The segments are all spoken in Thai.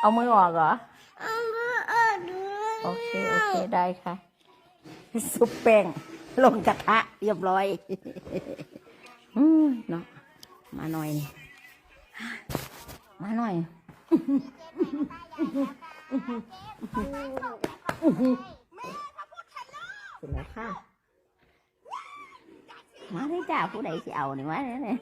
เอามือออกเหรอ เอามือออกด้วยโอเค โอเค ได้ค่ะ ซุปแป้งลงกระทะเรียบร้อยอืมเนาะ มาหน่อยนี่ มาหน่อยเสร็จแล้วค่ะ มาได้จ้าผู้ใดสิเอานี่มาเนี่ยเนี่ย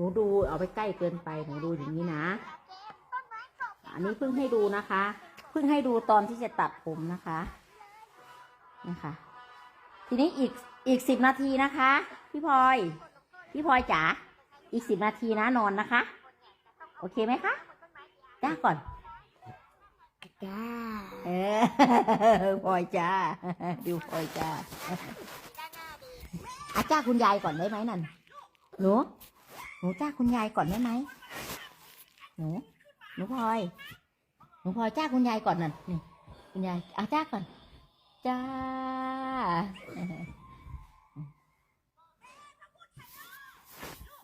นี้อืมหนูดูเอาไปใกล้เกินไปหนูดูอย่างนี้นะ อันนี้เพิ่งให้ดูนะคะ เพิ่งให้ดูตอนที่จะตัดผมนะคะนะคะทีนี้อีกอีกสิบนาทีนะคะ พี่พลอย พี่พลอยจ๋าอีกสิบนาทีนะนอนนะคะ โอเคไหมคะจ้าก่อนจ้าเออพลอยจ้าดูพลอยจ้าอาจ้าคุณยายก่อนได้ไหมนั่นหนู หนูจ้าคุณยายก่อนได้ไหมหนูหนูพลอยหนูพลอยจ้าคุณยายก่อนนั่นนี่คุณยายอาจ้าก่อนจ้า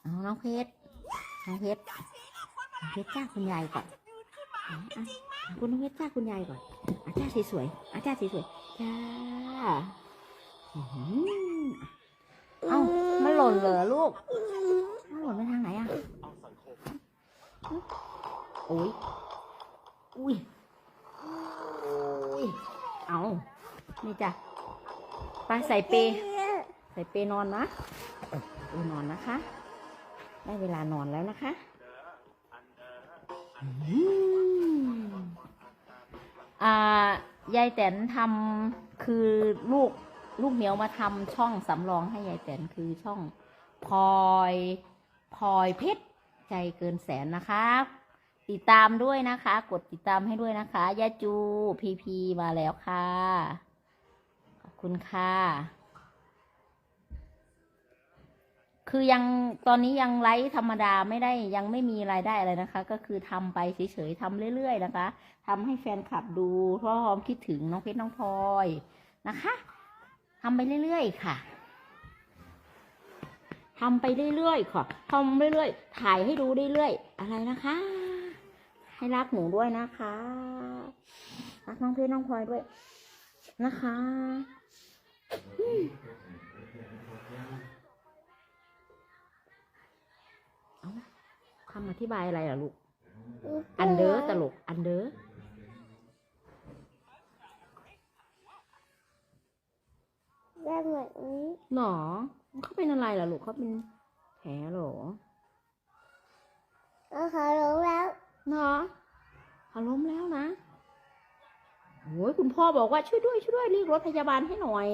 เอาน้องเพชรน้องเพชรน้องเพชรจ้าคุณยายก่อนคุณน้องเพชรจ้าคุณยายก่อนอาจ้าสวยๆอาจ้าสวยๆจ้าอื้อหือเอ้ามันหล่นเหรอลูกมันหล่นไปทางไหนอะ โอ้ยอุ้ยอุ้ยเอานี่จ้ะไปใส่เปย์ใส่เปย์นอนนะเออนอนนะคะ ได้เวลานอนแล้วนะคะอืมอ่ายายแตนทำคือลูกลูกเหมียวมาทำช่องสำรองให้ยายแตนคือช่องพลอยพลอยเพชร ใจเกินแสนนะคะ ติดตามด้วยนะคะ กดติดตามให้ด้วยนะคะยาจูพีพีมาแล้วค่ะ ขอบคุณค่ะ คือยังตอนนี้ยังไลฟ์ธรรมดาไม่ได้ยังไม่มีรายได้อะไรนะคะ ก็คือทำไปเฉยๆทำเรื่อย ๆ นะคะทำให้แฟนคลับดูเพราะพร้อมคิดถึงน้องเพชรน้องพลอยนะคะทำไปเรื่อย ๆ ค่ะ ทำไปเรื่อยๆค่ะทำเรื่อยๆ ถ่ายให้ดูเรื่อยๆ อะไรนะคะ ให้รักหนูด้วยนะคะ รักน้องเพชรน้องพลอยด้วยนะคะ เอาคำอธิบายอะไรล่ะลูก อันเดอร์ตลก อันเดอร์ ได้เหมือนนี้หนอเขาเป็นอะไรล่ะลูกเขาเป็นแผลเหรอก็ขอลงแล้วเนาะเขาล้มแล้วนะโอ้ยคุณพ่อบอกว่าช่วยด้วยช่วยด้วยเรียกรถพยาบาลให้หน่อย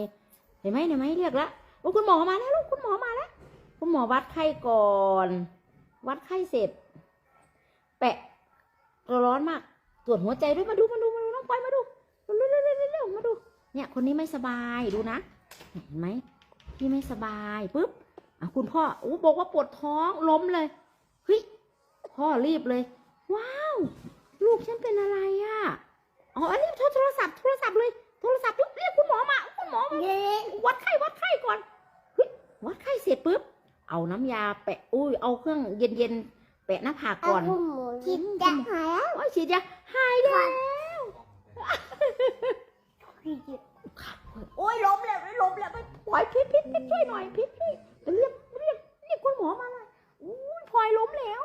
เห็นไหมเห็นไหมเรียกแล้วโอ้ยคุณหมอมาแล้วลูกคุณหมอมาแล้วคุณหมอวัดไข้ก่อน วัดไข้เสร็จ แปะตัวร้อนมากตรวจหัวใจด้วยมาดูมาดูมาดูน้องพลอยมาดูเร็วเร็วเร็วเร็วเร็วมาดู เนี่ยคนนี้ไม่สบายดูนะ เห็นไหมพี่ไม่สบายปุ๊บอะคุณพ่อโอ้บอกว่าปวดท้องล้มเลยเฮ้ยพ่อรีบเลย ว้าว ลูกฉันเป็นอะไรอะอ๋อรีบโทรโทรศัพท์โทรศัพท์เลยโทรศัพท์ปุ๊บเรียกคุณหมอมาคุณหมอมาเย้วัดไข้วัดไข้ก่อนเฮ้ยวัดไข้เสร็จปุ๊บเอาน้ำยาแปะอุ้ยเอาเครื่องเย็นๆแปะหน้าผากเอาก่อนคุณหมูคิดจะหายแล้วโอ้ยฉีดยาหายแล้ว พลอยพิษพิษพิษช่วยหน่อยพิษช่วยเรียกเรียกเรียกคุณหมอมาเลยอู้ยพลอยล้มแล้ว